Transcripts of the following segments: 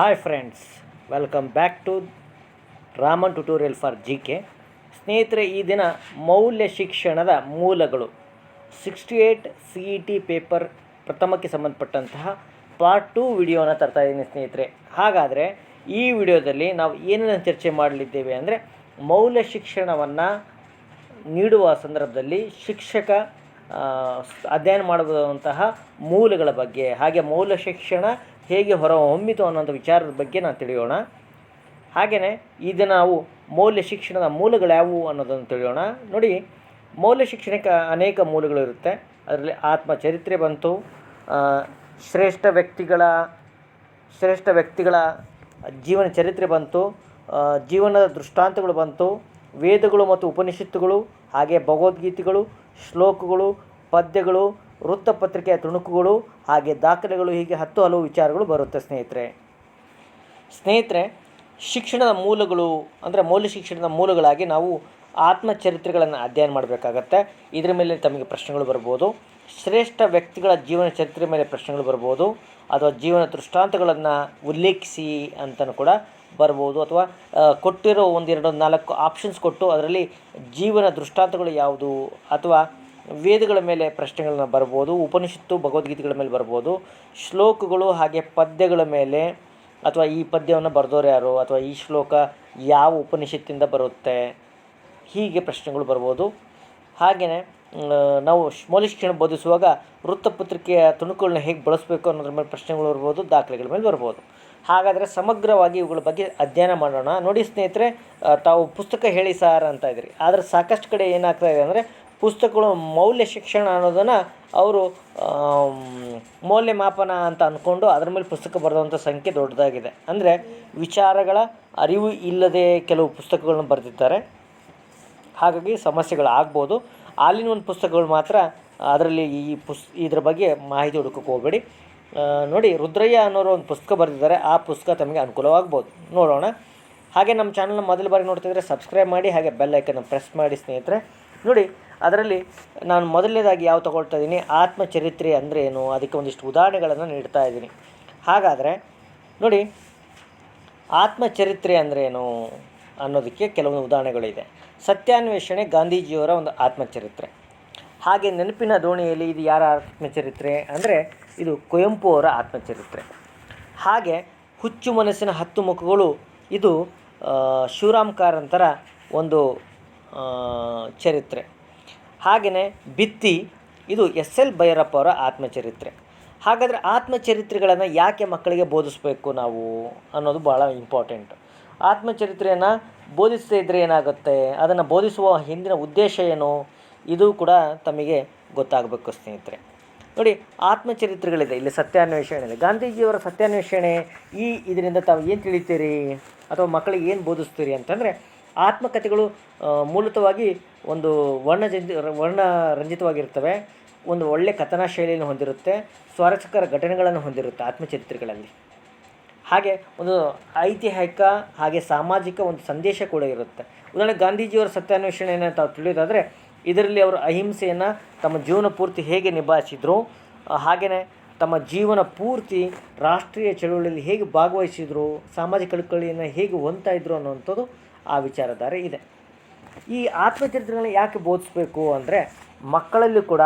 Hi friends welcome back to Raman tutorial for G K ಸ್ನೇಹಿತರೆ, ಈ ದಿನ ಮೌಲ್ಯ ಶಿಕ್ಷಣದ ಮೂಲಗಳು. Sixty eight C E T paper ಪ್ರಥಮಕ್ಕೆ ಸಂಬಂಧಪಟ್ಟಂತಹ ಪಾರ್ಟ್ ಟು ವಿಡಿಯೋನ ತರ್ತಾ ಇದ್ದೀನಿ ಸ್ನೇಹಿತರೆ. ಹಾಗಾದರೆ, ಈ ವಿಡಿಯೋದಲ್ಲಿ ನಾವು ಏನನ್ನು ಚರ್ಚೆ ಮಾಡಲಿದ್ದೇವೆ ಅಂದರೆ, ಮೌಲ್ಯ ಶಿಕ್ಷಣವನ್ನು ನೀಡುವ ಸಂದರ್ಭದಲ್ಲಿ ಶಿಕ್ಷಕ ಅಧ್ಯಯನ ಮಾಡಬಹುದಾದಂತಹ ಮೂಲಗಳ ಬಗ್ಗೆ. ಹಾಗೆ ಮೌಲ್ಯ ಶಿಕ್ಷಣ ಹೇಗೆ ಹೊರಹೊಮ್ಮಿತು ಅನ್ನೋಂಥ ವಿಚಾರದ ಬಗ್ಗೆ ನಾವು ತಿಳಿಯೋಣ. ಹಾಗೆಯೇ ಇದು ನಾವು ಮೌಲ್ಯ ಶಿಕ್ಷಣದ ಮೂಲಗಳು ಯಾವುವು ಅನ್ನೋದನ್ನು ತಿಳಿಯೋಣ. ನೋಡಿ, ಮೌಲ್ಯ ಶಿಕ್ಷಣಕ್ಕೆ ಅನೇಕ ಮೂಲಗಳು ಇರುತ್ತೆ. ಅದರಲ್ಲಿ ಆತ್ಮಚರಿತ್ರೆ ಬಂತು ಶ್ರೇಷ್ಠ ವ್ಯಕ್ತಿಗಳ ಶ್ರೇಷ್ಠ ವ್ಯಕ್ತಿಗಳ ಜೀವನ ಚರಿತ್ರೆ ಬಂತು ಜೀವನದ ದೃಷ್ಟಾಂತಗಳು ಬಂತು, ವೇದಗಳು ಮತ್ತು ಉಪನಿಷತ್ತುಗಳು ಹಾಗೆ ಭಗವದ್ಗೀತೆಗಳು, ಶ್ಲೋಕಗಳು, ಪದ್ಯಗಳು ವೃತ್ತಪತ್ರಿಕೆಯ ತುಣುಕುಗಳು ಹಾಗೆ ದಾಖಲೆಗಳು, ಹೀಗೆ ಹತ್ತು ಹಲವು ವಿಚಾರಗಳು ಬರುತ್ತೆ ಸ್ನೇಹಿತರೆ. ಸ್ನೇಹಿತರೆ, ಶಿಕ್ಷಣದ ಮೂಲಗಳು, ಅಂದರೆ ಮೌಲ್ಯ ಶಿಕ್ಷಣದ ಮೂಲಗಳಾಗಿ ನಾವು ಆತ್ಮಚರಿತ್ರೆಗಳನ್ನು ಅಧ್ಯಯನ ಮಾಡಬೇಕಾಗತ್ತೆ. ಇದರ ಮೇಲೆ ತಮಗೆ ಪ್ರಶ್ನೆಗಳು ಬರ್ಬೋದು. ಶ್ರೇಷ್ಠ ವ್ಯಕ್ತಿಗಳ ಜೀವನ ಚರಿತ್ರೆ ಮೇಲೆ ಪ್ರಶ್ನೆಗಳು ಬರ್ಬೋದು. ಅಥವಾ ಜೀವನ ದೃಷ್ಟಾಂತಗಳನ್ನು ಉಲ್ಲೇಖಿಸಿ ಅಂತಲೂ ಕೂಡ ಬರ್ಬೋದು. ಅಥವಾ ಕೊಟ್ಟಿರೋ ಒಂದೆರಡು ನಾಲ್ಕು ಆಪ್ಷನ್ಸ್ ಕೊಟ್ಟು ಅದರಲ್ಲಿ ಜೀವನ ದೃಷ್ಟಾಂತಗಳು ಯಾವುದು? ಅಥವಾ ವೇದಗಳ ಮೇಲೆ ಪ್ರಶ್ನೆಗಳನ್ನ ಬರ್ಬೋದು, ಉಪನಿಷತ್ತು, ಭಗವದ್ಗೀತೆಗಳ ಮೇಲೆ ಬರ್ಬೋದು, ಶ್ಲೋಕಗಳು ಹಾಗೆ ಪದ್ಯಗಳ ಮೇಲೆ, ಅಥವಾ ಈ ಪದ್ಯವನ್ನು ಬರೆದೋರು ಯಾರು, ಅಥವಾ ಈ ಶ್ಲೋಕ ಯಾವ ಉಪನಿಷತ್ತಿಂದ ಬರುತ್ತೆ, ಹೀಗೆ ಪ್ರಶ್ನೆಗಳು ಬರ್ಬೋದು. ಹಾಗೆಯೇ ನಾವು ಶ್- ಮೌಲ್ಯ ಶಿಕ್ಷಣ ಬೋಧಿಸುವಾಗ ವೃತ್ತಪತ್ರಿಕೆಯ ತುಣುಕುಗಳನ್ನ ಹೇಗೆ ಬಳಸಬೇಕು ಅನ್ನೋದ್ರ ಮೇಲೆ ಪ್ರಶ್ನೆಗಳು ಬರ್ಬೋದು, ದಾಖಲೆಗಳ ಮೇಲೆ ಬರ್ಬೋದು. ಹಾಗಾದರೆ ಸಮಗ್ರವಾಗಿ ಇವುಗಳ ಬಗ್ಗೆ ಅಧ್ಯಯನ ಮಾಡೋಣ. ನೋಡಿ ಸ್ನೇಹಿತರೆ ತಾವು ಪುಸ್ತಕ ಹೇಳಿ ಸಾರ್ ಅಂತ ಇದ್ರಿ ಆದರೆ ಸಾಕಷ್ಟು ಕಡೆ ಏನಾಗ್ತಾ ಇದೆ ಅಂದರೆ ಪುಸ್ತಕಗಳು ಮೌಲ್ಯ ಶಿಕ್ಷಣ ಅನ್ನೋದನ್ನು ಅವರು ಮೌಲ್ಯಮಾಪನ ಅಂತ ಅಂದ್ಕೊಂಡು ಅದ್ರ ಮೇಲೆ ಪುಸ್ತಕ ಬರೆದಂಥ ಸಂಖ್ಯೆ ದೊಡ್ಡದಾಗಿದೆ. ಅಂದರೆ ವಿಚಾರಗಳ ಅರಿವು ಇಲ್ಲದೆ ಕೆಲವು ಪುಸ್ತಕಗಳನ್ನು ಬರೆದಿದ್ದಾರೆ. ಹಾಗಾಗಿ ಸಮಸ್ಯೆಗಳಾಗ್ಬೋದು ಅಲ್ಲಿನ ಒಂದು ಪುಸ್ತಕಗಳು ಮಾತ್ರ ಅದರಲ್ಲಿ ಈ ಪುಸ್, ಇದ್ರ ಬಗ್ಗೆ ಮಾಹಿತಿ ಹುಡುಕಕ್ಕೆ ಹೋಗಬೇಡಿ. ನೋಡಿ ರುದ್ರಯ್ಯ ಅನ್ನೋರು ಒಂದು ಪುಸ್ತಕ ಬರೆದಿದ್ದಾರೆ. ಆ ಪುಸ್ತಕ ತಮಗೆ ಅನುಕೂಲವಾಗ್ಬೋದು. ನೋಡೋಣ. ಹಾಗೆ ನಮ್ಮ ಚಾನಲ್ನ ಮೊದಲ ಬಾರಿ ನೋಡ್ತಿದ್ರೆ ಸಬ್ಸ್ಕ್ರೈಬ್ ಮಾಡಿ, ಹಾಗೆ ಬೆಲ್ ಪ್ರೆಸ್ ಮಾಡಿ ಸ್ನೇಹಿತರೆ. ನೋಡಿ ಅದರಲ್ಲಿ ನಾನು ಮೊದಲನೇದಾಗಿ ಯಾವ ತಗೊಳ್ತಾ ಇದ್ದೀನಿ? ಆತ್ಮಚರಿತ್ರೆ ಅಂದರೆ ಏನು? ಅದಕ್ಕೆ ಒಂದಿಷ್ಟು ಉದಾಹರಣೆಗಳನ್ನು ನೀಡ್ತಾ ಇದ್ದೀನಿ. ಹಾಗಾದರೆ ನೋಡಿ, ಆತ್ಮಚರಿತ್ರೆ ಅಂದ್ರೇನು ಅನ್ನೋದಕ್ಕೆ ಕೆಲವೊಂದು ಉದಾಹರಣೆಗಳಿದೆ. ಸತ್ಯಾನ್ವೇಷಣೆ ಗಾಂಧೀಜಿಯವರ ಒಂದು ಆತ್ಮಚರಿತ್ರೆ. ಹಾಗೆ ನೆನಪಿನ ದೋಣಿಯಲ್ಲಿ ಇದು ಯಾರ ಆತ್ಮಚರಿತ್ರೆ ಅಂದರೆ ಇದು ಕುವೆಂಪು ಅವರ ಆತ್ಮಚರಿತ್ರೆ. ಹಾಗೆ ಹುಚ್ಚು ಮನಸ್ಸಿನ ಹತ್ತು ಮುಖಗಳು ಇದು ಶಿವರಾಮ್ ಕಾರಂತರ ಒಂದು ಚರಿತ್ರೆ. ಹಾಗೆಯೇ ಬಿತ್ತಿ, ಇದು ಎಸ್ ಎಲ್ ಭೈರಪ್ಪ ಅವರ ಆತ್ಮಚರಿತ್ರೆ. ಹಾಗಾದರೆ ಆತ್ಮಚರಿತ್ರೆಗಳನ್ನು ಯಾಕೆ ಮಕ್ಕಳಿಗೆ ಬೋಧಿಸಬೇಕು ನಾವು ಅನ್ನೋದು ಭಾಳ ಇಂಪಾರ್ಟೆಂಟ್ ಆತ್ಮಚರಿತ್ರೆಯನ್ನು ಬೋಧಿಸದೇ ಇದ್ದರೆ ಏನಾಗುತ್ತೆ? ಅದನ್ನು ಬೋಧಿಸುವ ಹಿಂದಿನ ಉದ್ದೇಶ ಏನು? ಇದು ಕೂಡ ತಮಗೆ ಗೊತ್ತಾಗಬೇಕು ಸ್ನೇಹಿತರೆ. ನೋಡಿ, ಆತ್ಮಚರಿತ್ರೆಗಳಿದೆ. ಇಲ್ಲಿ ಸತ್ಯಾನ್ವೇಷಣೆ ಇದೆ ಗಾಂಧೀಜಿಯವರ ಸತ್ಯಾನ್ವೇಷಣೆ ಈ ಇದರಿಂದ ತಾವು ಏನು ತಿಳಿತೀರಿ? ಅಥವಾ ಮಕ್ಕಳಿಗೆ ಏನು ಬೋಧಿಸ್ತೀರಿ ಅಂತಂದರೆ ಆತ್ಮಕಥೆಗಳು ಮೂಲತವಾಗಿ ಒಂದು ವರ್ಣ ವರ್ಣರಂಜಿತವಾಗಿರ್ತವೆ ಒಂದು ಒಳ್ಳೆಯ ಕಥನ ಶೈಲಿಯನ್ನು ಹೊಂದಿರುತ್ತೆ, ಸ್ವಾರಸ್ಯಕರ ಘಟನೆಗಳನ್ನು ಹೊಂದಿರುತ್ತೆ ಆತ್ಮಚರಿತ್ರೆಗಳಲ್ಲಿ. ಹಾಗೆ ಒಂದು ಐತಿಹಾಸಿಕ ಹಾಗೆ ಸಾಮಾಜಿಕ ಒಂದು ಸಂದೇಶ ಕೂಡ ಇರುತ್ತೆ. ಉದಾಹರಣೆ ಗಾಂಧೀಜಿಯವರ ಸತ್ಯಾನ್ವೇಷಣೆಯನ್ನು ತಾವು ತಿಳಿಯೋದಾದರೆ, ಇದರಲ್ಲಿ ಅವರು ಅಹಿಂಸೆಯನ್ನು ತಮ್ಮ ಜೀವನ ಪೂರ್ತಿ ಹೇಗೆ ನಿಭಾಯಿಸಿದ್ರು ಹಾಗೆಯೇ ತಮ್ಮ ಜೀವನ ಪೂರ್ತಿ ರಾಷ್ಟ್ರೀಯ ಚಳುವಳಿಯಲ್ಲಿ ಹೇಗೆ ಭಾಗವಹಿಸಿದ್ರು, ಸಾಮಾಜಿಕ ಕಳಕಳಿಯನ್ನು ಹೇಗೆ ಹೊಂದ್ತಾ ಇದ್ರು ಅನ್ನುವಂಥದ್ದು ಆ ವಿಚಾರಧಾರೆ ಇದೆ. ಈ ಆತ್ಮಚರಿತ್ರೆಗಳನ್ನ ಯಾಕೆ ಬೋಧಿಸ್ಬೇಕು ಅಂದರೆ ಮಕ್ಕಳಲ್ಲಿ ಕೂಡ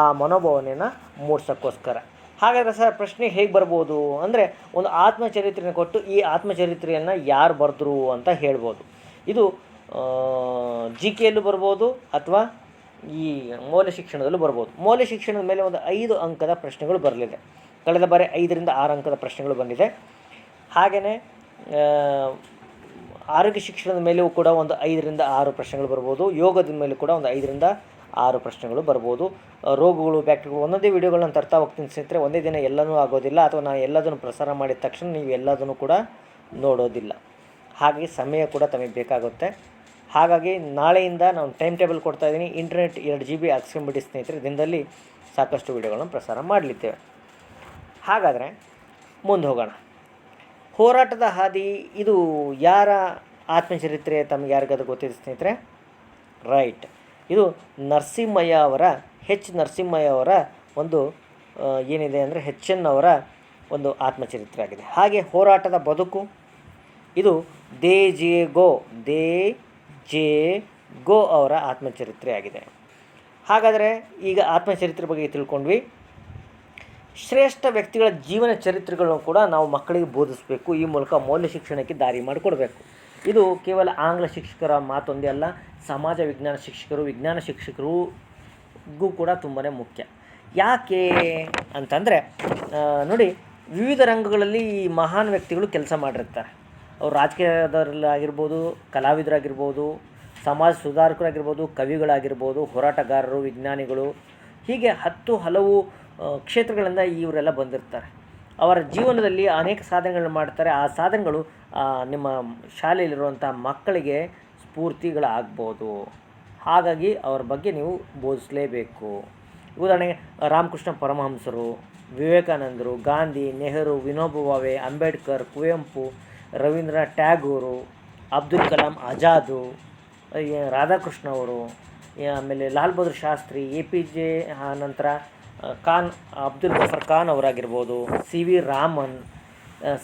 ಆ ಮನೋಭಾವನೆಯನ್ನು ಮೂಡ್ಸೋಕ್ಕೋಸ್ಕರ. ಹಾಗಾದರೆ ಸರ್, ಪ್ರಶ್ನೆ ಹೇಗೆ ಬರ್ಬೋದು ಅಂದರೆ ಒಂದು ಆತ್ಮಚರಿತ್ರೆಯನ್ನು ಕೊಟ್ಟು ಈ ಆತ್ಮಚರಿತ್ರೆಯನ್ನು ಯಾರು ಬರೆದ್ರು ಅಂತ ಹೇಳ್ಬೋದು. ಇದು ಜಿ ಕೆಯಲ್ಲೂ ಬರ್ಬೋದು ಅಥವಾ ಈ ಮೌಲ್ಯ ಶಿಕ್ಷಣದಲ್ಲೂ ಬರ್ಬೋದು. ಮೌಲ್ಯ ಶಿಕ್ಷಣದ ಮೇಲೆ ಒಂದು ಐದು ಅಂಕದ ಪ್ರಶ್ನೆಗಳು ಬರಲಿದೆ. ಕಳೆದ ಬಾರಿ ಐದರಿಂದ ಆರು ಅಂಕದ ಪ್ರಶ್ನೆಗಳು ಬಂದಿದೆ. ಹಾಗೆಯೇ ಆರೋಗ್ಯ ಶಿಕ್ಷಣದ ಮೇಲೆಯೂ ಕೂಡ ಒಂದು ಐದರಿಂದ ಆರು ಪ್ರಶ್ನೆಗಳು ಬರ್ಬೋದು. ಯೋಗದ ಮೇಲೂ ಕೂಡ ಒಂದು ಐದರಿಂದ ಆರು ಪ್ರಶ್ನೆಗಳು ಬರ್ಬೋದು. ರೋಗಗಳು, ಬ್ಯಾಕ್ಟೀರಿಯಾಗಳು ಒಂದೊಂದೇ ವಿಡಿಯೋಗಳನ್ನ ತರ್ತಾ ಹೋಗ್ತೀನಿ ಸ್ನೇಹಿತರೆ. ಒಂದೇ ದಿನ ಎಲ್ಲನೂ ಆಗೋದಿಲ್ಲ ಅಥವಾ ನಾನು ಎಲ್ಲದನ್ನು ಪ್ರಸಾರ ಮಾಡಿದ ತಕ್ಷಣ ನೀವು ಎಲ್ಲದನ್ನು ಕೂಡ ನೋಡೋದಿಲ್ಲ. ಹಾಗೆ ಸಮಯ ಕೂಡ ತಮಗೆ ಬೇಕಾಗುತ್ತೆ. ಹಾಗಾಗಿ ನಾಳೆಯಿಂದ ನಾನು ಟೈಮ್ ಟೇಬಲ್ ಕೊಡ್ತಾ ಇದ್ದೀನಿ. ಇಂಟರ್ನೆಟ್ ಎರಡು ಜಿ ಬಿ ಹಾಕ್ಸ್ಕೊಂಬಿಡಿ ಸ್ನೇಹಿತರೆ. ದಿನದಲ್ಲಿ ಸಾಕಷ್ಟು ವಿಡಿಯೋಗಳನ್ನು ಪ್ರಸಾರ ಮಾಡಲಿದ್ದೇವೆ. ಹಾಗಾದರೆ ಮುಂದೆ ಹೋಗೋಣ. ಹೋರಾಟದ ಹಾದಿ, ಇದು ಯಾರ ಆತ್ಮಚರಿತ್ರೆ ತಮಗೆ ಯಾರಿಗಾದ್ರು ಗೊತ್ತಿದೆ ಸ್ನೇಹಿತರೆ? ರೈಟ್ ಇದು ನರಸಿಂಹಯ್ಯ ಅವರ ಹೆಚ್ ನರಸಿಂಹಯ್ಯ ಅವರ ಒಂದು ಏನಿದೆ ಅಂದರೆ ಹೆಚ್ ಎನ್ ಅವರ ಒಂದು ಆತ್ಮಚರಿತ್ರೆ ಆಗಿದೆ. ಹಾಗೆ ಹೋರಾಟದ ಬದುಕು, ಇದು they J go, they J ಗೋ ಅವರ ಆತ್ಮಚರಿತ್ರೆ ಆಗಿದೆ. ಹಾಗಾದರೆ ಈಗ ಆತ್ಮಚರಿತ್ರೆ ಬಗ್ಗೆ ತಿಳ್ಕೊಂಡ್ವಿ. ಶ್ರೇಷ್ಠ ವ್ಯಕ್ತಿಗಳ ಜೀವನ ಚರಿತ್ರೆಗಳನ್ನು ಕೂಡ ನಾವು ಮಕ್ಕಳಿಗೆ ಬೋಧಿಸಬೇಕು. ಈ ಮೂಲಕ ಮೌಲ್ಯ ಶಿಕ್ಷಣಕ್ಕೆ ದಾರಿ ಮಾಡಿಕೊಡಬೇಕು. ಇದು ಕೇವಲ ಆಂಗ್ಲ ಶಿಕ್ಷಕರ ಮಾತೊಂದೇ ಅಲ್ಲ, ಸಮಾಜ ವಿಜ್ಞಾನ ಶಿಕ್ಷಕರು, ವಿಜ್ಞಾನ ಶಿಕ್ಷಕರಿಗೂ ಕೂಡ ತುಂಬಾ ಮುಖ್ಯ. ಯಾಕೆ ಅಂತಂದರೆ ನೋಡಿ, ವಿವಿಧ ರಂಗಗಳಲ್ಲಿ ಈ ಮಹಾನ್ ವ್ಯಕ್ತಿಗಳು ಕೆಲಸ ಮಾಡಿರ್ತಾರೆ. ಅವ್ರು ರಾಜಕೀಯದಲ್ಲಾಗಿರ್ಬೋದು ಕಲಾವಿದರಾಗಿರ್ಬೋದು, ಸಮಾಜ ಸುಧಾರಕರಾಗಿರ್ಬೋದು, ಕವಿಗಳಾಗಿರ್ಬೋದು, ಹೋರಾಟಗಾರರು, ವಿಜ್ಞಾನಿಗಳು, ಹೀಗೆ ಹತ್ತು ಹಲವು ಕ್ಷೇತ್ರಗಳಿಂದ ಇವರೆಲ್ಲ ಬಂದಿರ್ತಾರೆ. ಅವರ ಜೀವನದಲ್ಲಿ ಅನೇಕ ಸಾಧನೆಗಳನ್ನು ಮಾಡ್ತಾರೆ. ಆ ಸಾಧನೆಗಳು ನಿಮ್ಮ ಶಾಲೆಯಲ್ಲಿರುವಂಥ ಮಕ್ಕಳಿಗೆ ಸ್ಫೂರ್ತಿಗಳಾಗ್ಬೋದು. ಹಾಗಾಗಿ ಅವ್ರ ಬಗ್ಗೆ ನೀವು ಬೋಧಿಸಲೇಬೇಕು. ಉದಾಹರಣೆಗೆ, ರಾಮಕೃಷ್ಣ ಪರಮಹಂಸರು, ವಿವೇಕಾನಂದರು, ಗಾಂಧಿ, ನೆಹರು, ವಿನೋಬ ಭಾವೆ ಅಂಬೇಡ್ಕರ್, ಕುವೆಂಪು, ರವೀಂದ್ರನಾಥ್ ಟ್ಯಾಗೂರು, ಅಬ್ದುಲ್ ಕಲಾಂ ಆಜಾದು ರಾಧಾಕೃಷ್ಣ ಅವರು ಆಮೇಲೆ Lal Bahadur Shastri, A P J ನಂತರ Khan Abdul Ghaffar Khan ಅವರಾಗಿರ್ಬೋದು C V Raman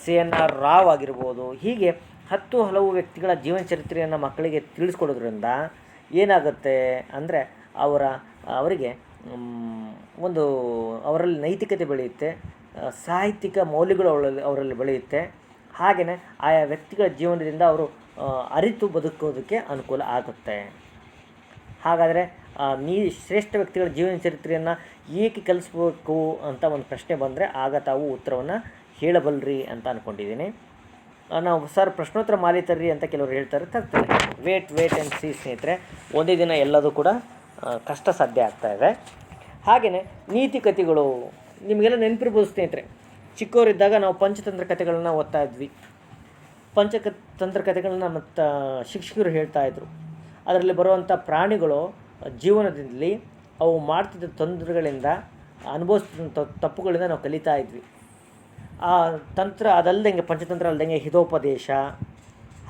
C N R Rao ಆಗಿರ್ಬೋದು, ಹೀಗೆ ಹತ್ತು ಹಲವು ವ್ಯಕ್ತಿಗಳ ಜೀವನ ಚರಿತ್ರೆಯನ್ನು ಮಕ್ಕಳಿಗೆ ತಿಳಿಸ್ಕೊಡೋದ್ರಿಂದ ಏನಾಗುತ್ತೆ ಅಂದರೆ ಅವರ, ಅವರಿಗೆ ಒಂದು ಅವರಲ್ಲಿ ನೈತಿಕತೆ ಬೆಳೆಯುತ್ತೆ ಸಾಹಿತ್ಯಿಕ ಮೌಲ್ಯಗಳು ಅವರಲ್ಲಿ ಅವರಲ್ಲಿ ಬೆಳೆಯುತ್ತೆ. ಹಾಗೆಯೇ ಆಯಾ ವ್ಯಕ್ತಿಗಳ ಜೀವನದಿಂದ ಅವರು ಅರಿತು ಬದುಕೋದಕ್ಕೆ ಅನುಕೂಲ ಆಗುತ್ತೆ. ಹಾಗಾದರೆ ನೀ ಶ್ರೇಷ್ಠ ವ್ಯಕ್ತಿಗಳ ಜೀವನ ಚರಿತ್ರೆಯನ್ನು ಏಕೆ ಕಲಿಸ್ಬೇಕು ಅಂತ ಒಂದು ಪ್ರಶ್ನೆ ಬಂದರೆ ಆಗ ತಾವು ಉತ್ತರವನ್ನು ಹೇಳಬಲ್ರಿ ಅಂತ ಅಂದ್ಕೊಂಡಿದ್ದೀನಿ ನಾವು ಸರ್ ಪ್ರಶ್ನೋತ್ತರ ಮಾಲಿ ತರ್ರಿ ಅಂತ ಕೆಲವರು ಹೇಳ್ತಾರೆ, ತರ್ತಾರೆ. ವೇಟ್ ವೇಟ್ ಆ್ಯಂಡ್ ಸಿ ಸ್ನೇಹಿತರೆ, ಒಂದೇ ದಿನ ಎಲ್ಲದೂ ಕೂಡ ಕಷ್ಟ ಸಾಧ್ಯ ಆಗ್ತಾ ಇದೆ. ಹಾಗೆಯೇ ನೀತಿ ಕಥೆಗಳು, ನಿಮಗೆಲ್ಲ ನೆನಪಿರ್ಬೋದು ಸ್ನೇಹಿತರೆ. ಚಿಕ್ಕವರಿದ್ದಾಗ ನಾವು ಪಂಚತಂತ್ರ ಕಥೆಗಳನ್ನ ಓದ್ತಾ ಇದ್ವಿ. ಪಂಚಕ, ತಂತ್ರ ಕಥೆಗಳನ್ನ ಮತ್ತು ಶಿಕ್ಷಕರು ಹೇಳ್ತಾಯಿದ್ರು ಅದರಲ್ಲಿ ಬರುವಂಥ ಪ್ರಾಣಿಗಳು ಜೀವನದಲ್ಲಿ ಅವು ಮಾಡ್ತಿದ್ದ ತೊಂದರೆಗಳಿಂದ ಅನುಭವಿಸ್ತಿದ್ದಂಥ ತಪ್ಪುಗಳಿಂದ ನಾವು ಕಲಿತಾ ಇದ್ವಿ. ಆ ತಂತ್ರ ಅದಲ್ಲದಂಗೆ ಪಂಚತಂತ್ರ ಅಲ್ಲದಂಗೆ ಹಿತೋಪದೇಶ,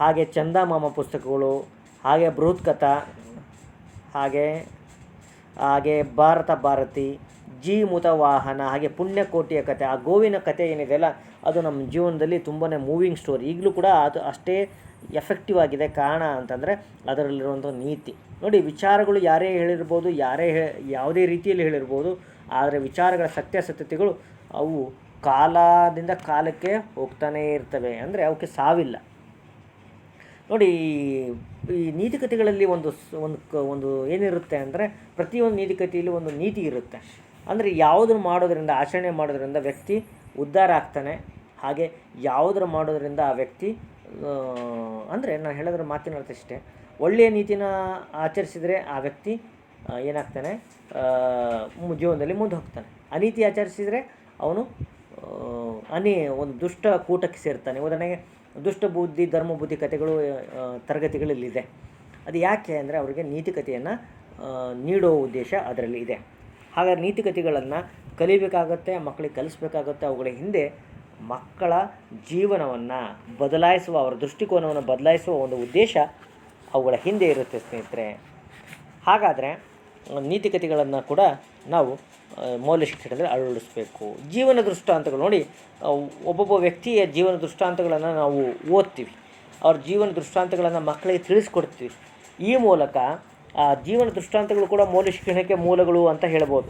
ಹಾಗೆ ಚಂದಮಾಮ ಪುಸ್ತಕಗಳು, ಹಾಗೆ ಬೃಹತ್ ಕಥಾ ಹಾಗೆ ಹಾಗೆ ಭಾರತ ಭಾರತಿ, ಜೀಮುತ ವಾಹನ, ಹಾಗೆ ಪುಣ್ಯಕೋಟಿಯ ಕಥೆ, ಆ ಗೋವಿನ ಕಥೆ ಏನಿದೆಯಲ್ಲ ಅದು ನಮ್ಮ ಜೀವನದಲ್ಲಿ ತುಂಬಾ ಮೂವಿಂಗ್ ಸ್ಟೋರಿ. ಈಗಲೂ ಕೂಡ ಅದು ಅಷ್ಟೇ ಎಫೆಕ್ಟಿವ್ ಆಗಿದೆ. ಕಾರಣ ಅಂತಂದರೆ ಅದರಲ್ಲಿರುವಂಥ ನೀತಿ. ನೋಡಿ, ವಿಚಾರಗಳು ಯಾರೇ ಹೇಳಿರ್ಬೋದು, ಯಾರೇ ಹೇ, ಯಾವುದೇ ರೀತಿಯಲ್ಲಿ ಹೇಳಿರ್ಬೋದು, ಆದರೆ ವಿಚಾರಗಳ ಸತ್ಯಾಸತ್ಯತೆಗಳು ಅವು ಕಾಲದಿಂದ ಕಾಲಕ್ಕೆ ಹೋಗ್ತಾನೇ ಇರ್ತವೆ. ಅಂದರೆ ಅವಕ್ಕೆ ಸಾವಿಲ್ಲ. ನೋಡಿ, ಈ ನೀತಿಕತೆಗಳಲ್ಲಿ ಒಂದು ಒಂದು ಒಂದು ಏನಿರುತ್ತೆ ಅಂದರೆ ಪ್ರತಿಯೊಂದು ನೀತಿಕತೆಯಲ್ಲಿ ಒಂದು ನೀತಿ ಇರುತ್ತೆ. ಅಂದರೆ ಯಾವುದನ್ನು ಮಾಡೋದರಿಂದ, ಆಚರಣೆ ಮಾಡೋದರಿಂದ ವ್ಯಕ್ತಿ ಉದ್ಧಾರ ಆಗ್ತಾನೆ. ಹಾಗೆ ಯಾವುದರ ಮಾಡೋದರಿಂದ ಆ ವ್ಯಕ್ತಿ ಅಂದರೆ ನಾನು ಹೇಳೋದ್ರ ಮಾತಿನ ಅರ್ಥ ಇಷ್ಟೇ. ಒಳ್ಳೆಯ ನೀತಿನ ಆಚರಿಸಿದರೆ ಆ ವ್ಯಕ್ತಿ ಏನಾಗ್ತಾನೆ ಜೀವನದಲ್ಲಿ ಮುಂದೆ ಹೋಗ್ತಾನೆ. ಅನೀತಿ ಆಚರಿಸಿದರೆ ಅವನು ಅನಿ, ಒಂದು ದುಷ್ಟ ಕೂಟಕ್ಕೆ ಸೇರ್ತಾನೆ. ಉದಾಹರಣೆಗೆ, ದುಷ್ಟ ಬುದ್ಧಿ, ಧರ್ಮ ಬುದ್ಧಿ ಕಥೆಗಳು ತರಗತಿಗಳಲ್ಲಿದೆ. ಅದು ಯಾಕೆ ಅಂದರೆ ಅವರಿಗೆ ನೀತಿಕತೆಯನ್ನು ನೀಡೋ ಉದ್ದೇಶ ಅದರಲ್ಲಿ ಇದೆ. ಹಾಗಾಗಿ ನೀತಿಕತೆಗಳನ್ನು ಕಲಿಬೇಕಾಗತ್ತೆ, ಮಕ್ಕಳಿಗೆ ಕಲಿಸ್ಬೇಕಾಗತ್ತೆ, ಅವುಗಳ ಹಿಂದೆ ಮಕ್ಕಳ ಜೀವನವನ್ನು ಬದಲಾಯಿಸುವ, ಅವರ ದೃಷ್ಟಿಕೋನವನ್ನು ಬದಲಾಯಿಸುವ ಒಂದು ಉದ್ದೇಶ ಅವುಗಳ ಹಿಂದೆ ಇರುತ್ತೆ ಸ್ನೇಹಿತರೆ. ಹಾಗಾದರೆ, ನೀತಿಕತೆಗಳನ್ನು ಕೂಡ ನಾವು ಮೌಲ್ಯ ಶಿಕ್ಷಣದಲ್ಲಿ ಅಳವಡಿಸಬೇಕು. ಜೀವನ ದೃಷ್ಟಾಂತಗಳು ನೋಡಿ ಒಬ್ಬೊಬ್ಬ ವ್ಯಕ್ತಿಯ ಜೀವನ ದೃಷ್ಟಾಂತಗಳನ್ನು ನಾವು ಓದ್ತೀವಿ. ಅವ್ರ ಜೀವನ ದೃಷ್ಟಾಂತಗಳನ್ನು ಮಕ್ಕಳಿಗೆ ತಿಳಿಸ್ಕೊಡ್ತೀವಿ. ಈ ಮೂಲಕ, ಆ, ಜೀವನ ದೃಷ್ಟಾಂತಗಳು ಕೂಡ ಮೌಲ್ಯ ಶಿಕ್ಷಣಕ್ಕೆ ಮೂಲಗಳು ಅಂತ ಹೇಳ್ಬೋದು.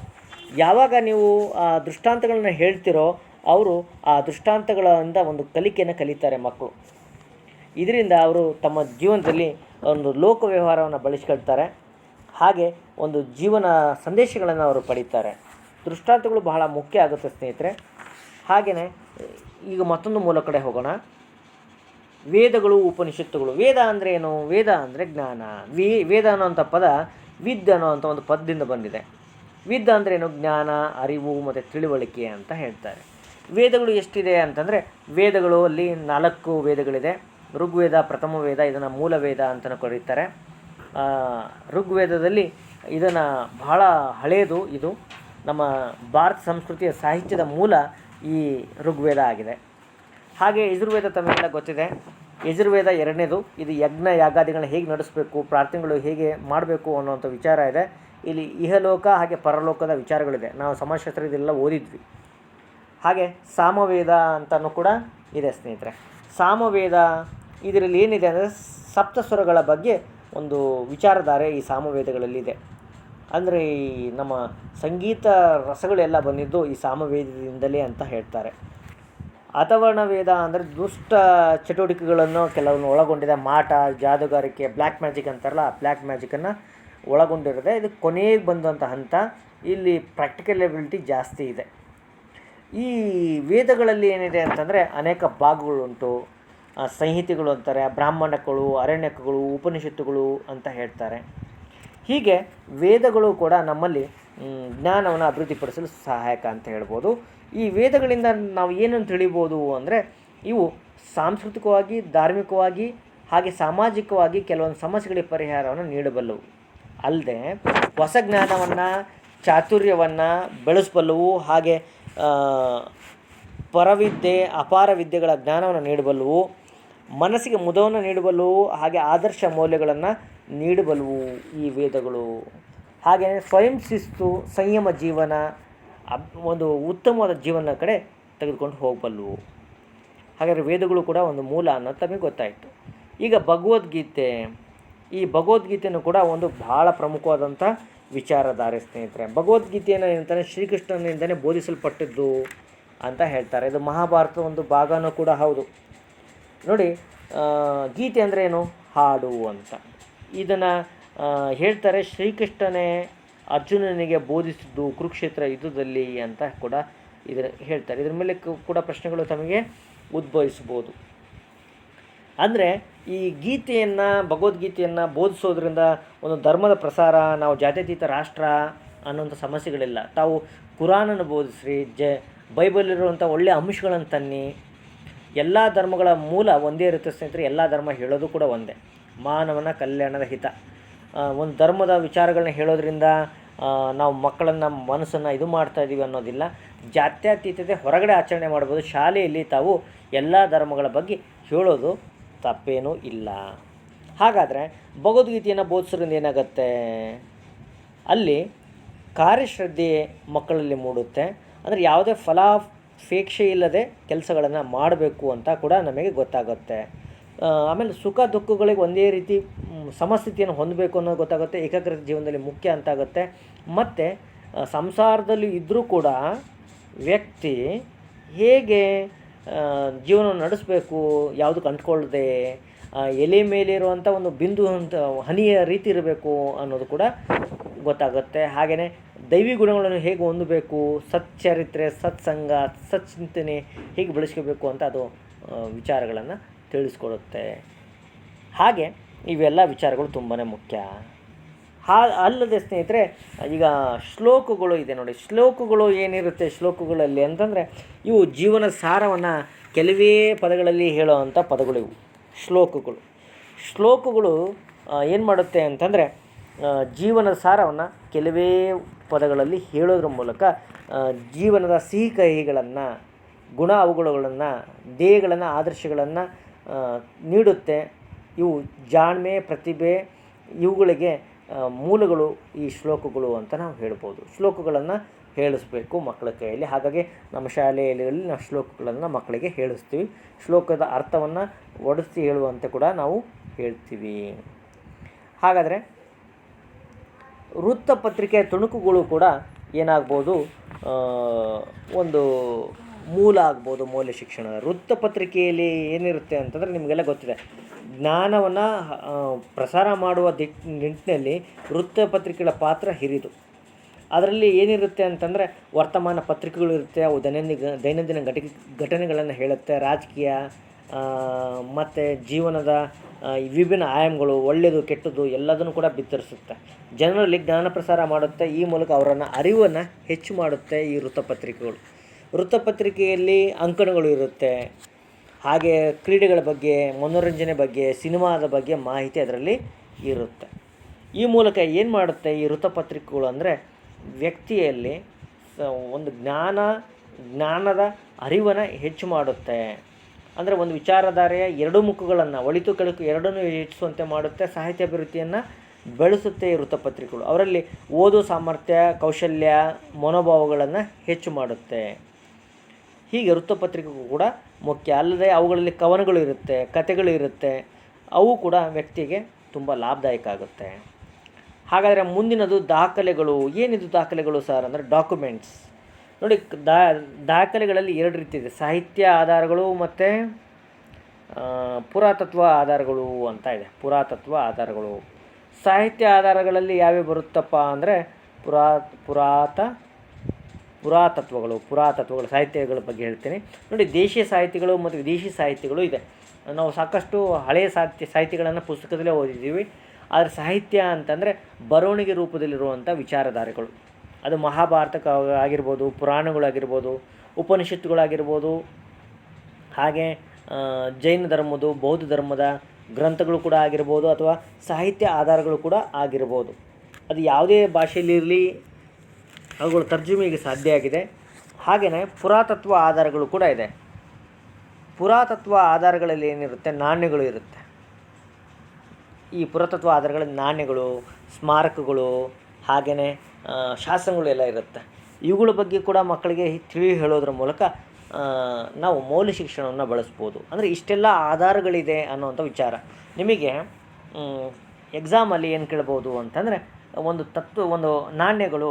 ಯಾವಾಗ ನೀವು, ಆ, ದೃಷ್ಟಾಂತಗಳನ್ನ ಹೇಳ್ತಿರೋ ಅವರು ಆ ದೃಷ್ಟಾಂತಗಳಿಂದ ಒಂದು ಕಲಿಕೆಯನ್ನು ಕಲಿತಾರೆ ಮಕ್ಕಳು. ಇದರಿಂದ ಅವರು ತಮ್ಮ ಜೀವನದಲ್ಲಿ ಒಂದು ಲೋಕ ವ್ಯವಹಾರವನ್ನು ಬಳಸ್ಕೊಳ್ತಾರೆ. ಹಾಗೆ ಒಂದು ಜೀವನ ಸಂದೇಶಗಳನ್ನು ಅವರು ಪಡೀತಾರೆ. ದೃಷ್ಟಾಂತಗಳು ಬಹಳ ಮುಖ್ಯ ಆಗುತ್ತೆ ಸ್ನೇಹಿತರೆ. ಹಾಗೆಯೇ ಈಗ ಮತ್ತೊಂದು ಮೂಲ ಕಡೆ ಹೋಗೋಣ. ವೇದಗಳು, ಉಪನಿಷತ್ತುಗಳು. ವೇದ ಅಂದರೆ ಏನು? ವೇದ ಅಂದರೆ ಜ್ಞಾನ. ವಿ, ವೇದ ಅನ್ನೋಂಥ ಪದ ವಿದ್ ಅನ್ನೋವಂಥ ಒಂದು ಪದದಿಂದ ಬಂದಿದೆ. ವಿದ್ ಅಂದರೆ ಏನು? ಜ್ಞಾನ, ಅರಿವು ಮತ್ತು ತಿಳುವಳಿಕೆ ಅಂತ ಹೇಳ್ತಾರೆ. ವೇದಗಳು ಎಷ್ಟಿದೆ ಅಂತಂದರೆ ವೇದಗಳು ಅಲ್ಲಿ ನಾಲ್ಕು ವೇದಗಳಿದೆ. ಋಗ್ವೇದ ಪ್ರಥಮ ವೇದ ಇದನ್ನು ಮೂಲ ವೇದ ಅಂತಲೂ ಕರೀತಾರೆ ಋಗ್ವೇದದಲ್ಲಿ ಇದನ್ನು ಬಹಳ ಹಳೆಯದು ಇದು. ನಮ್ಮ ಭಾರತ ಸಂಸ್ಕೃತಿಯ ಸಾಹಿತ್ಯದ ಮೂಲ ಈ ಋಗ್ವೇದ ಆಗಿದೆ. ಹಾಗೆ ಯಜುರ್ವೇದ ತಮಗೆಲ್ಲ ಗೊತ್ತಿದೆ. ಯಜುರ್ವೇದ ಎರಡನೇದು. ಇದು ಯಜ್ಞ ಯಾಗಾದಿಗಳನ್ನ ಹೇಗೆ ನಡೆಸಬೇಕು, ಪ್ರಾರ್ಥನೆಗಳು ಹೇಗೆ ಮಾಡಬೇಕು ಅನ್ನೋಂಥ ವಿಚಾರ ಇದೆ. ಇಲ್ಲಿ ಇಹಲೋಕ ಹಾಗೆ ಪರಲೋಕದ ವಿಚಾರಗಳಿದೆ. ನಾವು ಸಮಾಜಶಾಸ್ತ್ರ ಇದೆಲ್ಲ ಓದಿದ್ವಿ. ಹಾಗೆ ಸಾಮವೇದ ಅಂತಲೂ ಕೂಡ ಇದೆ, ಸ್ನೇಹಿತರೆ. ಸಾಮವೇದ ಇದರಲ್ಲಿ ಏನಿದೆ ಅಂದರೆ ಸಪ್ತಸ್ವರಗಳ ಬಗ್ಗೆ ಒಂದು ವಿಚಾರಧಾರೆ ಈ ಸಾಮವೇದಗಳಲ್ಲಿದೆ ಅಂದರೆ ಈ ನಮ್ಮ ಸಂಗೀತ ರಸಗಳೆಲ್ಲ ಬಂದಿದ್ದು ಈ ಸಾಮವೇದದಿಂದಲೇ ಅಂತ ಹೇಳ್ತಾರೆ. ಅಥವರ್ಣ ವೇದ ಅಂದರೆ ದುಷ್ಟ ಚಟುವಟಿಕೆಗಳನ್ನು ಕೆಲವನ್ನು ಒಳಗೊಂಡಿದೆ. ಮಾಟ, ಜಾದುಗಾರಿಕೆ ಬ್ಲ್ಯಾಕ್ ಮ್ಯಾಜಿಕ್ ಅಂತಾರಲ್ಲ, ಆ ಬ್ಲ್ಯಾಕ್ ಮ್ಯಾಜಿಕನ್ನು ಒಳಗೊಂಡಿರುತ್ತೆ. ಇದು ಕೊನೆಗೆ ಬಂದಂಥ ಹಂತ. ಇಲ್ಲಿ ಪ್ರಾಕ್ಟಿಕಲ್ ಎಬಿಲಿಟಿ ಜಾಸ್ತಿ ಇದೆ. ಈ ವೇದಗಳಲ್ಲಿ ಏನಿದೆ ಅಂತಂದರೆ ಅನೇಕ ಭಾಗಗಳುಂಟು. ಸಂಹಿತೆಗಳು ಅಂತಾರೆ ಬ್ರಾಹ್ಮಣಗಳು ಅರಣ್ಯಕಗಳು, ಉಪನಿಷತ್ತುಗಳು ಅಂತ ಹೇಳ್ತಾರೆ. ಹೀಗೆ ವೇದಗಳು ಕೂಡ ನಮ್ಮಲ್ಲಿ ಜ್ಞಾನವನ್ನು ಅಭಿವೃದ್ಧಿಪಡಿಸಲು ಸಹಾಯಕ ಅಂತ ಹೇಳ್ಬೋದು. ಈ ವೇದಗಳಿಂದ ನಾವು ಏನನ್ನು ತಿಳಿಬೋದು ಅಂದರೆ ಇವು ಸಾಂಸ್ಕೃತಿಕವಾಗಿ, ಧಾರ್ಮಿಕವಾಗಿ, ಹಾಗೆ ಸಾಮಾಜಿಕವಾಗಿ ಕೆಲವೊಂದು ಸಮಸ್ಯೆಗಳಿಗೆ ಪರಿಹಾರವನ್ನು ನೀಡಬಲ್ಲವು. ಅಲ್ಲದೆ ಹೊಸ ಜ್ಞಾನವನ್ನು, ಚಾತುರ್ಯವನ್ನು ಬೆಳೆಸಬಲ್ಲವು. ಹಾಗೆ ಪರವಿದ್ಯೆ, ಅಪಾರ ವಿದ್ಯೆಗಳ ಜ್ಞಾನವನ್ನು ನೀಡಬಲ್ಲವು, ಮನಸ್ಸಿಗೆ ಮುದವನ್ನು ನೀಡಬಲ್ಲವು, ಹಾಗೆ ಆದರ್ಶ ಮೌಲ್ಯಗಳನ್ನು ನೀಡಬಲ್ಲವು ಈ ವೇದಗಳು. ಹಾಗೆಯೇ ಸ್ವಯಂ ಶಿಸ್ತು, ಸಂಯಮ ಜೀವನ ಒಂದು ಉತ್ತಮವಾದ ಜೀವನ ಕಡೆ ತೆಗೆದುಕೊಂಡು ಹೋಗಬಲ್ಲವು. ಹಾಗಾದರೆ ವೇದಗಳು ಕೂಡ ಒಂದು ಮೂಲ ಅನ್ನೋದು ತಮಗೆ ಗೊತ್ತಾಯಿತು. ಈಗ ಭಗವದ್ಗೀತೆ, ಈ ಭಗವದ್ಗೀತೆಯೂ ಕೂಡ ಒಂದು ಬಹಳ ಪ್ರಮುಖವಾದಂಥ ವಿಚಾರಧಾರೆ ಸ್ನೇಹಿತರೆ, ಭಗವದ್ಗೀತೆಯನ್ನು ಏನಂತಾನೆ ಶ್ರೀಕೃಷ್ಣನಿಂದಲೇ ಬೋಧಿಸಲ್ಪಟ್ಟಿದ್ದು ಅಂತ ಹೇಳ್ತಾರೆ. ಇದು ಮಹಾಭಾರತದ ಒಂದು ಭಾಗನೂ ಕೂಡ ಹೌದು. ನೋಡಿ ಗೀತೆ ಅಂದರೆ ಏನು? ಹಾಡು ಅಂತ. ಇದನ್ನು ಹೇಳ್ತಾರೆ, ಶ್ರೀಕೃಷ್ಣನೇ ಅರ್ಜುನನಿಗೆ ಬೋಧಿಸಿದ್ದು ಕುರುಕ್ಷೇತ್ರ ಯುದ್ಧದಲ್ಲಿ ಅಂತ ಕೂಡ ಇದರ ಹೇಳ್ತಾರೆ. ಇದ್ರ ಮೇಲೆ ಕೂಡ ಪ್ರಶ್ನೆಗಳು ತಮಗೆ ಉದ್ಭವಿಸ್ಬೋದು ಅಂದರೆ ಈ ಗೀತೆಯನ್ನು, ಭಗವದ್ಗೀತೆಯನ್ನು ಬೋಧಿಸೋದ್ರಿಂದ ಒಂದು ಧರ್ಮದ ಪ್ರಸಾರ, ನಾವು ಜಾತ್ಯತೀತ ರಾಷ್ಟ್ರ ಅನ್ನೋಂಥ ಸಮಸ್ಯೆಗಳಿಲ್ಲ. ತಾವು ಕುರಾನನ್ನು ಬೋಧಿಸ್ರಿ, ಜ ಬೈಬಲ್ ಇರುವಂಥ ಒಳ್ಳೆಯ ಅಂಶಗಳನ್ನು ತನ್ನಿ. ಎಲ್ಲ ಧರ್ಮಗಳ ಮೂಲ ಒಂದೇ ಇರುತ್ತೆ ಸ್ನೇಹಿತರೆ, ಎಲ್ಲ ಧರ್ಮ ಹೇಳೋದು ಕೂಡ ಒಂದೇ. ಮಾನವನ ಕಲ್ಯಾಣದ ಹಿತ. ಒಂದು ಧರ್ಮದ ವಿಚಾರಗಳನ್ನ ಹೇಳೋದ್ರಿಂದ ನಾವು ಮಕ್ಕಳನ್ನು, ಮನಸ್ಸನ್ನು ಇದು ಮಾಡ್ತಾ ಇದ್ದೀವಿ ಅನ್ನೋದಿಲ್ಲ. ಜಾತ್ಯತೀತತೆ ಹೊರಗಡೆ ಆಚರಣೆ ಮಾಡ್ಬೋದು. ಶಾಲೆಯಲ್ಲಿ ತಾವು ಎಲ್ಲ ಧರ್ಮಗಳ ಬಗ್ಗೆ ಹೇಳೋದು ತಪ್ಪೇನೂ ಇಲ್ಲ. ಹಾಗಾದರೆ ಭಗವದ್ಗೀತೆಯನ್ನು ಬೋಧಿಸೋದ್ರಿಂದ ಏನಾಗುತ್ತೆ? ಅಲ್ಲಿ ಕಾರ್ಯಶ್ರದ್ಧೆ ಮಕ್ಕಳಲ್ಲಿ ಮೂಡುತ್ತೆ. ಅಂದರೆ ಯಾವುದೇ ಫಲಾಪೇಕ್ಷೆ ಇಲ್ಲದೆ ಕೆಲಸಗಳನ್ನು ಮಾಡಬೇಕು ಅಂತ ಕೂಡ ನಮಗೆ ಗೊತ್ತಾಗುತ್ತೆ. ಆಮೇಲೆ ಸುಖ ದುಃಖಗಳಿಗೆ ಒಂದೇ ರೀತಿ ಸಮಸ್ಥಿತಿಯನ್ನು ಹೊಂದಬೇಕು ಅನ್ನೋದು ಗೊತ್ತಾಗುತ್ತೆ. ಏಕಾಗ್ರತೆ ಜೀವನದಲ್ಲಿ ಮುಖ್ಯ ಅಂತಾಗುತ್ತೆ ಮತ್ತು ಸಂಸಾರದಲ್ಲಿ ಇದ್ದರೂ ಕೂಡ ವ್ಯಕ್ತಿ ಹೇಗೆ ಜೀವನವನ್ನು ನಡೆಸಬೇಕು ಯಾವುದಕ್ಕೆ ಅಂಟ್ಕೊಳ್ಳದೆ ಎಲೆ ಮೇಲಿರುವಂಥ ಒಂದು ಬಿಂದು ಅಂತ, ಹನಿಯ ರೀತಿ ಇರಬೇಕು ಅನ್ನೋದು ಕೂಡ ಗೊತ್ತಾಗುತ್ತೆ. ಹಾಗೆಯೇ ದೈವಿ ಗುಣಗಳನ್ನು ಹೇಗೆ ಹೊಂದಬೇಕು, ಸಚ್ಚರಿತ್ರೆ, ಸತ್ಸಂಗ, ಸಚ್ಚಿಂತನೆ ಹೇಗೆ ಬೆಳೆಸ್ಕೋಬೇಕು ಅಂತ ಅದು ವಿಚಾರಗಳನ್ನು ತಿಳಿಸ್ಕೊಡುತ್ತೆ. ಹಾಗೆ ಇವೆಲ್ಲ ವಿಚಾರಗಳು ತುಂಬಾ ಮುಖ್ಯ. ಹಾ, ಅಲ್ಲದೆ ಸ್ನೇಹಿತರೆ, ಈಗ ಶ್ಲೋಕಗಳು ಇದೆ ನೋಡಿ. ಶ್ಲೋಕಗಳು ಏನಿರುತ್ತೆ ಶ್ಲೋಕಗಳಲ್ಲಿ ಅಂತಂದರೆ, ಇವು ಜೀವನ ಸಾರವನ್ನು ಕೆಲವೇ ಪದಗಳಲ್ಲಿ ಹೇಳೋವಂಥ ಪದಗಳು ಇವು. ಶ್ಲೋಕಗಳು. ಶ್ಲೋಕಗಳು ಏನು ಮಾಡುತ್ತೆ ಅಂತಂದರೆ ಜೀವನ ಸಾರವನ್ನು ಕೆಲವೇ ಪದಗಳಲ್ಲಿ ಹೇಳೋದ್ರ ಮೂಲಕ ಜೀವನದ ಸಿಹಿ ಕಹಿಗಳನ್ನು ಗುಣ ಅವುಗಳನ್ನು, ದೇಹಗಳನ್ನು, ಆದರ್ಶಗಳನ್ನು ನೀಡುತ್ತೆ. ಇವು ಜಾಣ್ಮೆ, ಪ್ರತಿಭೆ, ಇವುಗಳಿಗೆ ಮೂಲಗಳು ಈ ಶ್ಲೋಕಗಳು ಅಂತ ನಾವು ಹೇಳ್ಬೋದು. ಶ್ಲೋಕಗಳನ್ನು ಹೇಳಿಸ್ಬೇಕು ಮಕ್ಕಳ ಕೈಯಲ್ಲಿ. ಹಾಗಾಗಿ ನಮ್ಮ ಶಾಲೆಯಲ್ಲಿ ನಾವು ಶ್ಲೋಕಗಳನ್ನು ಮಕ್ಕಳಿಗೆ ಹೇಳಿಸ್ತೀವಿ. ಶ್ಲೋಕದ ಅರ್ಥವನ್ನು ಒಡಿಸಿ ಹೇಳುವಂತೆ ಕೂಡ ನಾವು ಹೇಳ್ತೀವಿ. ಹಾಗಾದರೆ ವೃತ್ತಪತ್ರಿಕೆಯ ತುಣುಕುಗಳು ಕೂಡ ಏನಾಗ್ಬೋದು? ಒಂದು ಮೂಲ ಆಗ್ಬೋದು ಮೌಲ್ಯ ಶಿಕ್ಷಣ. ವೃತ್ತಪತ್ರಿಕೆಯಲ್ಲಿ ಏನಿರುತ್ತೆ ಅಂತಂದರೆ ನಿಮಗೆಲ್ಲ ಗೊತ್ತಿದೆ. ಜ್ಞಾನವನ್ನು ಪ್ರಸಾರ ಮಾಡುವ ದಿಟ್, ನಿಟ್ಟಿನಲ್ಲಿ ವೃತ್ತಪತ್ರಿಕೆಗಳ ಪಾತ್ರ ಹಿರಿದು. ಅದರಲ್ಲಿ ಏನಿರುತ್ತೆ ಅಂತಂದರೆ, ವರ್ತಮಾನ ಪತ್ರಿಕೆಗಳು ಇರುತ್ತೆ, ಅವು ದೈನಂದಿನ ದೈನಂದಿನ ಘಟ ಘಟನೆಗಳನ್ನು ಹೇಳುತ್ತೆ, ರಾಜಕೀಯ ಮತ್ತು ಜೀವನದ ವಿಭಿನ್ನ ಆಯಾಮಗಳು ಒಳ್ಳೆಯದು ಕೆಟ್ಟದ್ದು ಎಲ್ಲದನ್ನು ಕೂಡ ಬಿತ್ತರಿಸುತ್ತೆ. ಜನರಲ್ಲಿ ಜ್ಞಾನ ಪ್ರಸಾರ ಮಾಡುತ್ತೆ, ಈ ಮೂಲಕ ಅವರನ್ನು ಅರಿವನ್ನು ಹೆಚ್ಚು ಮಾಡುತ್ತೆ ಈ ವೃತ್ತಪತ್ರಿಕೆಗಳು ವೃತ್ತಪತ್ರಿಕೆಯಲ್ಲಿ ಅಂಕಣಗಳು ಇರುತ್ತೆ ಹಾಗೆ ಕ್ರೀಡೆಗಳ ಬಗ್ಗೆ, ಮನೋರಂಜನೆ ಬಗ್ಗೆ, ಸಿನಿಮಾದ ಬಗ್ಗೆ ಮಾಹಿತಿ ಅದರಲ್ಲಿ ಇರುತ್ತೆ. ಈ ಮೂಲಕ ಏನು ಮಾಡುತ್ತೆ ಈ ವೃತ್ತಪತ್ರಿಕೆಗಳು ಅಂದರೆ, ವ್ಯಕ್ತಿಯಲ್ಲಿ ಒಂದು ಜ್ಞಾನ, ಜ್ಞಾನದ ಅರಿವನ್ನು ಹೆಚ್ಚು ಮಾಡುತ್ತೆ. ಅಂದರೆ ಒಂದು ವಿಚಾರಧಾರೆಯ ಎರಡು ಮುಖಗಳನ್ನು, ಒಳಿತು ಕೆಳಕು ಎರಡನ್ನೂ ಹೆಚ್ಚಿಸುವಂತೆ ಮಾಡುತ್ತೆ, ಸಾಹಿತ್ಯ ಅಭಿವೃದ್ಧಿಯನ್ನು ಬೆಳೆಸುತ್ತೆ ಈ ವೃತ್ತಪತ್ರಿಕೆಗಳು. ಅವರಲ್ಲಿ ಓದು ಸಾಮರ್ಥ್ಯ, ಕೌಶಲ್ಯ, ಮನೋಭಾವಗಳನ್ನು ಹೆಚ್ಚು ಮಾಡುತ್ತೆ. ಹೀಗೆ ವೃತ್ತಪತ್ರಿಕೆಗೂ ಕೂಡ ಮುಖ್ಯ. ಅಲ್ಲದೆ ಅವುಗಳಲ್ಲಿ ಕವನಗಳು ಇರುತ್ತೆ, ಕಥೆಗಳು ಇರುತ್ತೆ. ಅವು ಕೂಡ ವ್ಯಕ್ತಿಗೆ ತುಂಬ ಲಾಭದಾಯಕ ಆಗುತ್ತೆ. ಹಾಗಾದರೆ ಮುಂದಿನದು ದಾಖಲೆಗಳು. ಏನಿದು ದಾಖಲೆಗಳು ಸರ್ ಅಂದರೆ ಡಾಕ್ಯುಮೆಂಟ್ಸ್. ನೋಡಿ, ದಾ, ದಾಖಲೆಗಳಲ್ಲಿ ಎರಡು ರೀತಿ ಇದೆ. ಸಾಹಿತ್ಯ ಆಧಾರಗಳು ಮತ್ತು ಪುರಾತತ್ವ ಆಧಾರಗಳು ಅಂತ ಇದೆ. ಪುರಾತತ್ವ ಆಧಾರಗಳು. ಸಾಹಿತ್ಯ ಆಧಾರಗಳಲ್ಲಿ ಯಾವ್ಯಾವ ಬರುತ್ತಪ್ಪ ಅಂದರೆ ಪುರಾ, ಪುರಾತ ಪುರಾತತ್ವಗಳು ಪುರಾತತ್ವಗಳು, ಸಾಹಿತ್ಯಗಳ ಬಗ್ಗೆ ಹೇಳ್ತೀನಿ. ನೋಡಿ, ದೇಶೀಯ ಸಾಹಿತ್ಯಗಳು ಮತ್ತು ವಿದೇಶಿ ಸಾಹಿತ್ಯಗಳು ಇದೆ. ನಾವು ಸಾಕಷ್ಟು ಹಳೆಯ ಸಾಹಿತ್ಯ, ಸಾಹಿತ್ಯಗಳನ್ನು ಪುಸ್ತಕದಲ್ಲೇ ಓದಿದ್ದೀವಿ. ಆದರೆ ಸಾಹಿತ್ಯ ಅಂತಂದರೆ ಬರವಣಿಗೆ ರೂಪದಲ್ಲಿರುವಂಥ ವಿಚಾರಧಾರೆಗಳು. ಅದು ಮಹಾಭಾರತ ಆಗಿರ್ಬೋದು ಪುರಾಣಗಳಾಗಿರ್ಬೋದು ಉಪನಿಷತ್ತುಗಳಾಗಿರ್ಬೋದು, ಹಾಗೆ ಜೈನ ಧರ್ಮದ್ದು ಬೌದ್ಧ ಧರ್ಮದ ಗ್ರಂಥಗಳು ಕೂಡ ಆಗಿರ್ಬೋದು ಅಥವಾ ಸಾಹಿತ್ಯ ಆಧಾರಗಳು ಕೂಡ ಆಗಿರ್ಬೋದು. ಅದು ಯಾವುದೇ ಭಾಷೆಯಲ್ಲಿರಲಿ ಅವುಗಳು ತರ್ಜುಮೆಗೆ ಸಾಧ್ಯ ಆಗಿದೆ. ಹಾಗೆಯೇ ಪುರಾತತ್ವ ಆಧಾರಗಳು ಕೂಡ ಇದೆ. ಪುರಾತತ್ವ ಆಧಾರಗಳಲ್ಲಿ ಏನಿರುತ್ತೆ? ನಾಣ್ಯಗಳು ಇರುತ್ತೆ. ಈ ಪುರಾತತ್ವ ಆಧಾರಗಳಲ್ಲಿ ನಾಣ್ಯಗಳು, ಸ್ಮಾರಕಗಳು ಹಾಗೆಯೇ ಶಾಸನಗಳು ಎಲ್ಲ ಇರುತ್ತೆ. ಇವುಗಳ ಬಗ್ಗೆ ಕೂಡ ಮಕ್ಕಳಿಗೆ ತಿಳಿ ಹೇಳೋದ್ರ ಮೂಲಕ ನಾವು ಮೌಲ್ಯ ಶಿಕ್ಷಣವನ್ನು ಬಳಸ್ಬೋದು. ಅಂದರೆ ಇಷ್ಟೆಲ್ಲ ಆಧಾರಗಳಿದೆ ಅನ್ನುವಂಥ ವಿಚಾರ. ನಿಮಗೆ ಎಕ್ಸಾಮಲ್ಲಿ ಏನು ಕೇಳ್ಬೋದು ಅಂತಂದರೆ, ಒಂದು ತತ್ವ, ಒಂದು ನಾಣ್ಯಗಳು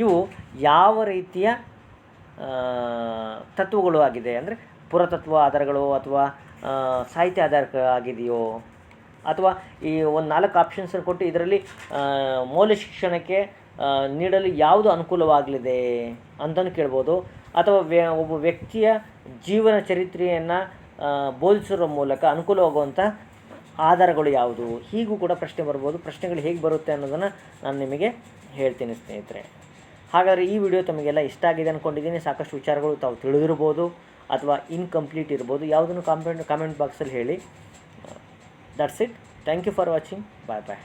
ಇವು ಯಾವ ರೀತಿಯ ತತ್ವಗಳು ಆಗಿದೆ? ಅಂದರೆ ಪುರಾತತ್ವ ಆಧಾರಗಳು ಅಥವಾ ಸಾಹಿತ್ಯ ಆಧಾರ ಆಗಿದೆಯೋ? ಅಥವಾ ಈ ಒಂದು ನಾಲ್ಕು ಆಪ್ಷನ್ಸನ್ನು ಕೊಟ್ಟು ಇದರಲ್ಲಿ ಮೌಲ್ಯ ಶಿಕ್ಷಣಕ್ಕೆ ನೀಡಲು ಯಾವುದು ಅನುಕೂಲವಾಗಲಿದೆ ಅಂತಲೂ ಕೇಳ್ಬೋದು. ಅಥವಾ ವ್ಯ, ಒಬ್ಬ ವ್ಯಕ್ತಿಯ ಜೀವನ ಚರಿತ್ರೆಯನ್ನು ಬೋಧಿಸುವ ಮೂಲಕ ಅನುಕೂಲವಾಗುವಂಥ ಆಧಾರಗಳು ಯಾವುದು? ಹೀಗೂ ಕೂಡ ಪ್ರಶ್ನೆ ಬರ್ಬೋದು. ಪ್ರಶ್ನೆಗಳು ಹೇಗೆ ಬರುತ್ತೆ ಅನ್ನೋದನ್ನು ನಾನು ನಿಮಗೆ ಹೇಳ್ತೀನಿ ಸ್ನೇಹಿತರೆ. ಹಾಗಾದರೆ ಈ ವಿಡಿಯೋ ತಮಗೆಲ್ಲ ಇಷ್ಟ ಆಗಿದೆ ಅಂದ್ಕೊಂಡಿದ್ದೀನಿ ಸಾಕಷ್ಟು ವಿಚಾರಗಳು ತಾವು ತಿಳಿದಿರ್ಬೋದು ಅಥವಾ ಇನ್ಕಂಪ್ಲೀಟ್ ಇರ್ಬೋದು. ಯಾವುದನ್ನು ಕಾಮೆಂಟ್ ಕಾಮೆಂಟ್ ಬಾಕ್ಸಲ್ಲಿ ಹೇಳಿ. That's it thank you for watching bye bye